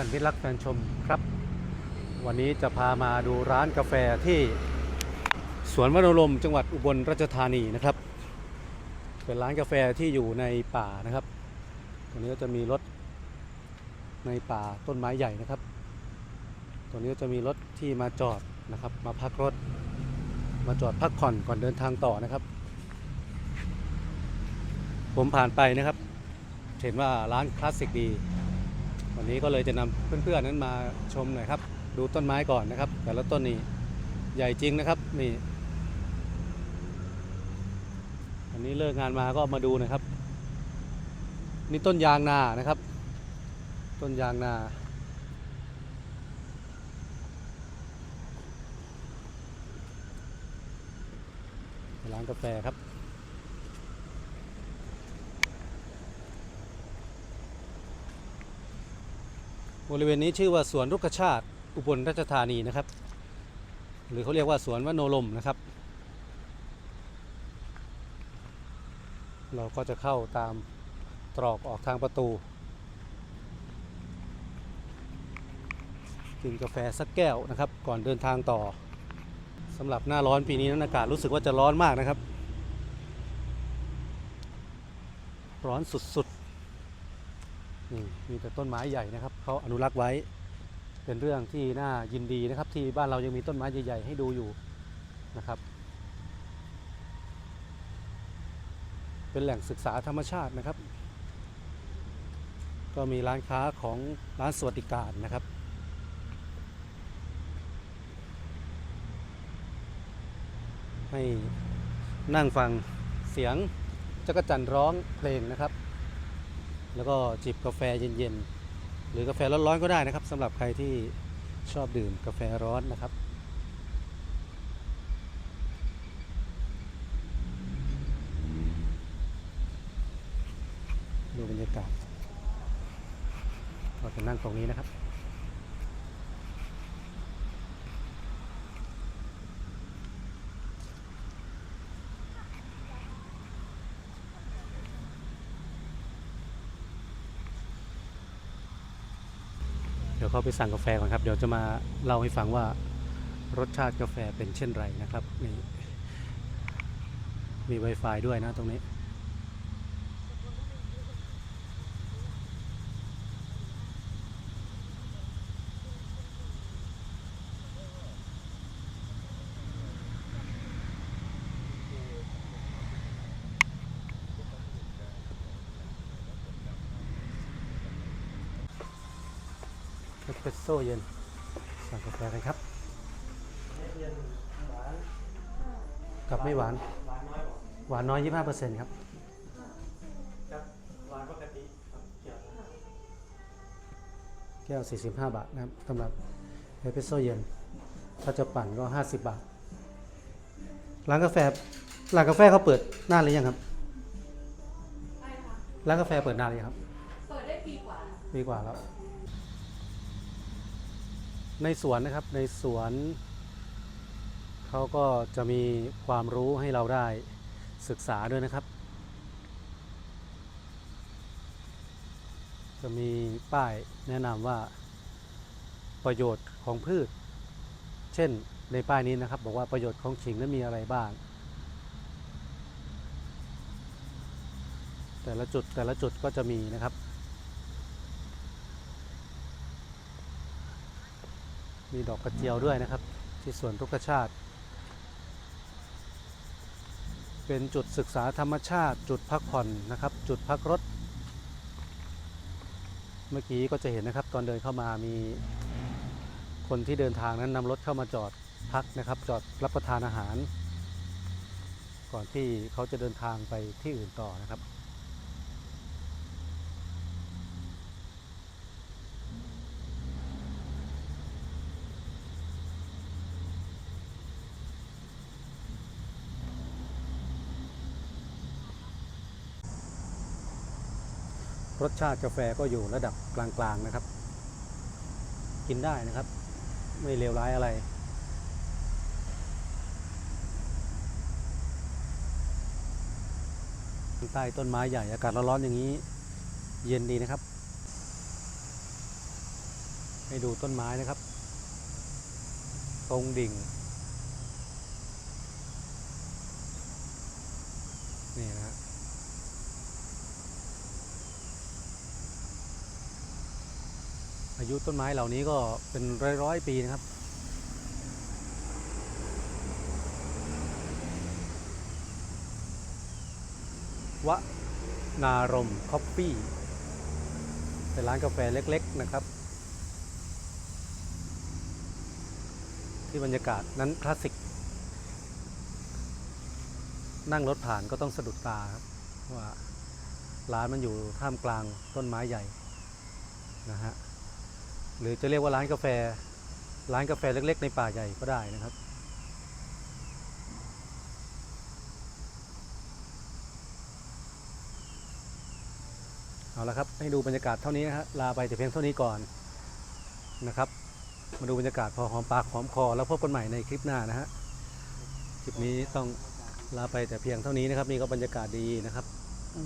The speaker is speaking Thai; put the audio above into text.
ื่อนๆมิตรักแฟนชมครับ วันนี้จะพามาดูร้านกาแฟที่สวนวนรมจังหวัดอุบลราชธานีนะครับ เป็นร้านกาแฟที่อยู่ในป่านะครับตรงนี้ก็จะมีรถในป่าต้นไม้ใหญ่นะครับตรงนี้ก็จะมีรถที่มาจอดนะครับ มาพักรถ มาจอดพักผ่อนก่อนเดินทางต่อนะครับ ผมผ่านไปนะครับ เห็นว่าร้านคลาสสิกดี วันนี้ก็เลยจะนำเพื่อนๆนั้นมาชมหน่อยครับ ดูต้นไม้ก่อนนะครับ แต่ละต้นนี่ใหญ่จริงนะครับนี่วันนี้เลิกงานมาก็มาดูนะครับ นี่ต้นยางนานะครับ ต้นยางนาร้านกาแฟครับ บริเวณนี้ชื่อว่าสวนรุกชาติอุบลราชธานีนะครับ หรือเขาเรียกว่าสวนวโนลมนะครับ เราก็จะเข้าตามตรอกออกทางประตู กินกาแฟสักแก้วนะครับ ก่อนเดินทางต่อสำหรับหน้าร้อนปีนี้นั้นอากาศรู้สึกว่าจะร้อนมากนะครับ ร้อนสุดๆ นี่มีแต่ต้นไม้ใหญ่นะครับเขาอนุรักษ์ไว้ เป็นเรื่องที่น่ายินดีนะครับ ที่บ้านเรายังมีต้นไม้ใหญ่ๆให้ดูอยู่นะครับ เป็นแหล่งศึกษาธรรมชาตินะครับ ก็มีร้านค้าของร้านสวัสดิการนะครับให้นั่งฟังเสียงจักรจันทร์ร้องเพลงนะครับ แล้วก็จิบกาแฟเย็นๆ หรือกาแฟร้อนๆก็ได้นะครับสำหรับใครที่ชอบดื่มกาแฟร้อนนะครับ ดูบรรยากาศเราจะนั่งตรงนี้นะครับ ดี๋ยวเขาไปสั่งกาแฟก่อนครับ เดี๋ยวจะมาเล่าให้ฟังว่ารสชาติกาแฟเป็นเช่นไรนะครับนี่มี Wi-Fi ด้วยนะตรงนี้ สเปรสโซ่เย็นสั่งกาแฟกันครับกับไม่หวาน หวานน้อย25%ครับหวานปกติครับเกี่ยวแก้ว45บาทนะครับสำหรับเอสเปรสโซ่เย็น ถ้าจะปั่นก็50บาท ร้านกาแฟ ร้านกาแฟเขาเปิดนานหรือยังครับอะไรคะร้านกาแฟเปิดนานหรือยังครับ เปิดได้ปีกว่า ปีกว่าแล้ว ในสวนนะครับในสวนเขาก็จะมีความรู้ให้เราได้ศึกษาด้วยนะครับ จะมีป้ายแนะนำว่าประโยชน์ของพืช เช่นในป้ายนี้นะครับ บอกว่าประโยชน์ของขิงนั้นมีอะไรบ้าง แต่ละจุดแต่ละจุดก็จะมีนะครับ มีดอกกระเจียวด้วยนะครับ ที่สวนทุกชาติ เป็นจุดศึกษาธรรมชาติ จุดพักผ่อนนะครับ จุดพักรถ เมื่อกี้ก็จะเห็นนะครับ ตอนเดินเข้ามามีคนที่เดินทางนั้นนำรถเข้ามาจอดพักนะครับ จอดรับประทานอาหาร ก่อนที่เขาจะเดินทางไปที่อื่นต่อนะครับ รสชาติกาแฟก็อยู่ระดับกลางๆนะครับ กินได้นะครับ ไม่เลวร้ายอะไร ใต้ต้นไม้ใหญ่อากาศร้อนๆอย่างนี้ เย็นดีนะครับ ให้ดูต้นไม้นะครับ ตรงดิ่ง นี่นะฮะ อายุต้นไม้เหล่านี้ก็เป็นร้อยร้อยๆปีนะครับวนารมคอฟฟี่เป็นร้านกาแฟเล็ก ๆ นะครับ ที่บรรยากาศนั้นคลาสสิก นั่งรถผ่านก็ต้องสะดุดตาครับว่าร้านมันอยู่ท่ามกลางต้นไม้ใหญ่นะฮะ หรือจะเรียกว่าร้านกาแฟ ร้านกาแฟเล็กๆ ในป่าใหญ่ก็ได้นะครับ เอาละครับ ให้ดูบรรยากาศเท่านี้นะฮะลาไปแต่เพียงเท่านี้ก่อนนะครับ มาดูบรรยากาศพอหอมปากหอมคอ แล้วพบกันใหม่ในคลิปหน้านะฮะ คลิปนี้ต้องลาไปแต่เพียงเท่านี้นะครับ นี่ก็บรรยากาศดีนะครับอื